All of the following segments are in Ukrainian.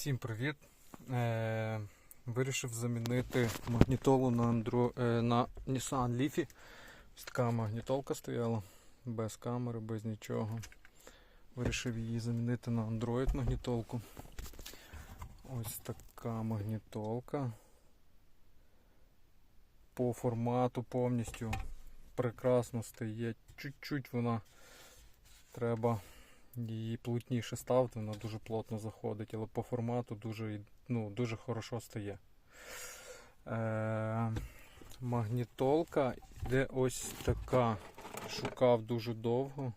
Всім привіт! Е, вирішив замінити магнітолу на, Андро, е, на Nissan Leaf. Ось така магнітолка стояла, без камери, без нічого. Вирішив її замінити на Android магнітолку. Ось така магнітолка. По формату повністю прекрасно стає. Чуть-чуть вона треба її плотніше ставити, вона дуже плотно заходить, але по формату дуже, ну, дуже хорошо стає. Е, магнітолка йде ось така. Шукав дуже довго.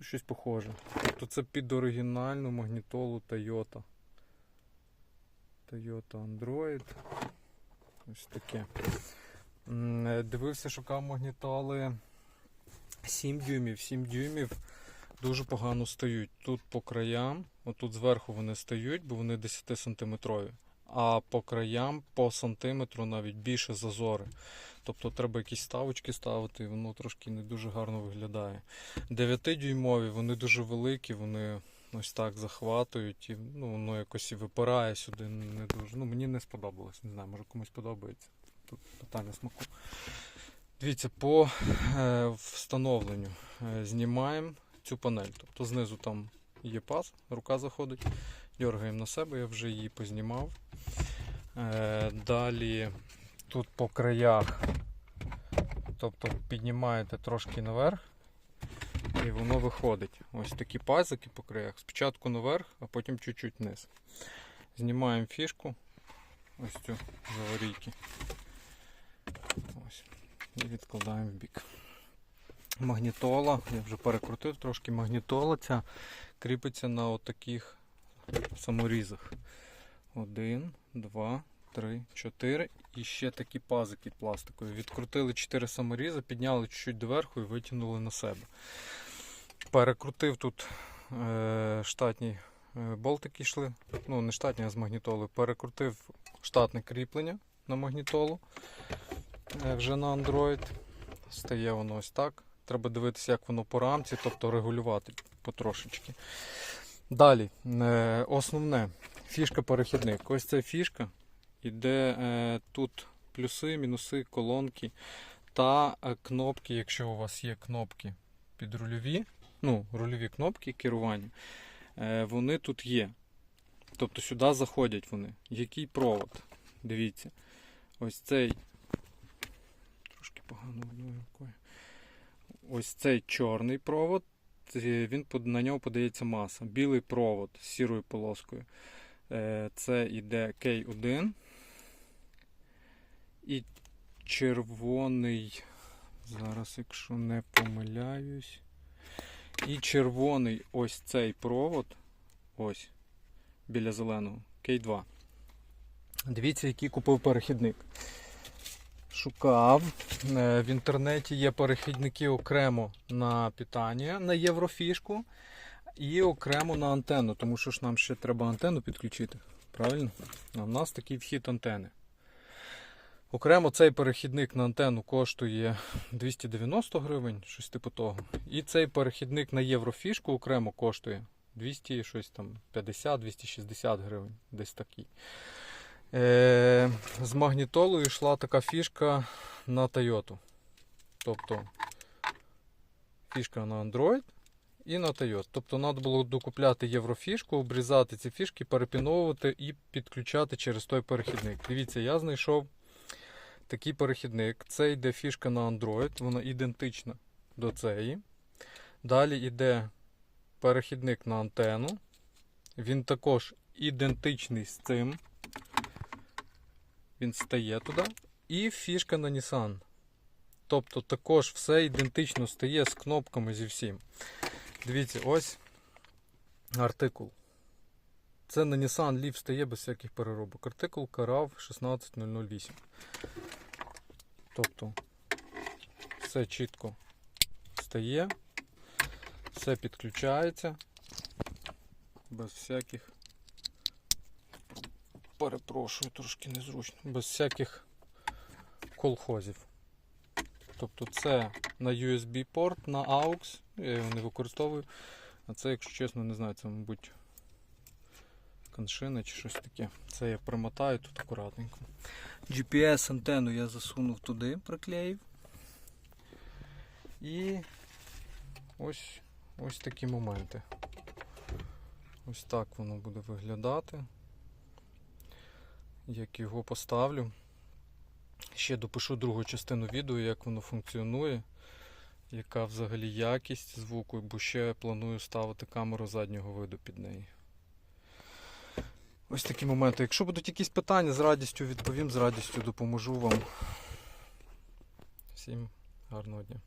Щось похоже. Тобто це під оригінальну магнітолу Toyota. Toyota Android. Ось таке. Е, Дивився, шукав магнітоли 7 дюймів. 7 дюймів дуже погано стають. Тут по краям, отут зверху вони стають, бо вони 10 сантиметрові. А по краям по сантиметру навіть більше зазори. Тобто треба якісь ставочки ставити, і воно трошки не дуже гарно виглядає. 9-дюймові, вони дуже великі, вони ось так захватують, і ну, воно якось і випирає сюди. Не дуже. Ну, мені не сподобалось. Не знаю, може комусь подобається. Тут питання смаку. Дивіться, по е, встановленню е, знімаємо цю панель. Тобто знизу там є паз, рука заходить, дергаємо на себе, я вже її познімав. Е, далі тут по краях, тобто піднімаєте трошки наверх і воно виходить. Ось такі пазики по краях. Спочатку наверх, а потім чуть-чуть вниз. Знімаємо фішку, ось цю з аварійки. Ось. І відкладаємо в бік магнітола, я вже перекрутив трошки магнітола ця кріпиться на отаких саморізах. Один, два, три, чотири. І ще такі пазики пластикові. Відкрутили 4 саморізи, підняли чуть-чуть доверху і витягнули на себе. Перекрутив тут е, штатні е, болтики йшли. Ну, не штатні, а з магнітоли. Перекрутив штатне кріплення на магнітолу е, вже на Android. Стає воно ось так. Треба дивитися, як воно по рамці, тобто регулювати потрошечки. Далі, е, основне, фішка перехідник. Ось ця фішка. Іде е, тут плюси, мінуси, колонки та е, кнопки, якщо у вас є кнопки підрульові, ну, рульові кнопки керування, вони тут є. Тобто сюди заходять вони. Який провод? Дивіться. Ось цей. Трошки погано одною рукою. Ось цей чорний провод, він на нього подається маса. Білий провод з сірою полоскою. Е, Це іде K1. І червоний. Зараз, якщо не помиляюсь. І червоний ось цей провод. Ось. Біля зеленого. K2. Дивіться, який купив перехідник. Шукав. Е, В інтернеті є перехідники окремо на питання, на єврофішку і окремо на антенну, тому що ж нам ще треба антенну підключити. Правильно? А в нас такий вхід антени. Окремо цей перехідник на антенну коштує 290 гривень, щось типу того. І цей перехідник на єврофішку окремо коштує 200, щось там 50-260 гривень, десь такий. Е, з магнітолою йшла така фішка на Toyota. Тобто фішка на Android і на Toyota. Тобто треба було докупляти єврофішку, обрізати ці фішки, перепіновувати і підключати через той перехідник. Дивіться, я знайшов такий перехідник. Це йде фішка на Android, вона ідентична до цієї. Далі йде перехідник на антенну. Він також ідентичний з цим. Він стає туди. І фішка на Nissan. Тобто також все ідентично стає з кнопками зі всім. Дивіться, ось артикул. Це на Nissan Leaf стає без всяких переробок. Артикул Карав 16008. Тобто все чітко стає, все підключається без всяких перепрошую, трошки незручно, без всяких колхозів. Тобто це на USB порт, на AUX, я його не використовую. А це, якщо чесно, не знаю, це, мабуть, коншини чи щось таке. Це я примотаю тут акуратненько. GPS-антенну я засунув туди, приклеїв. І ось, ось такі моменти. Ось так воно буде виглядати. Як його поставлю. Ще допишу другу частину відео, як воно функціонує, яка взагалі якість звуку, бо ще планую ставити камеру заднього виду під неї. Ось такі моменти. Якщо будуть якісь питання, з радістю відповім, з радістю допоможу вам. Всім гарного дня.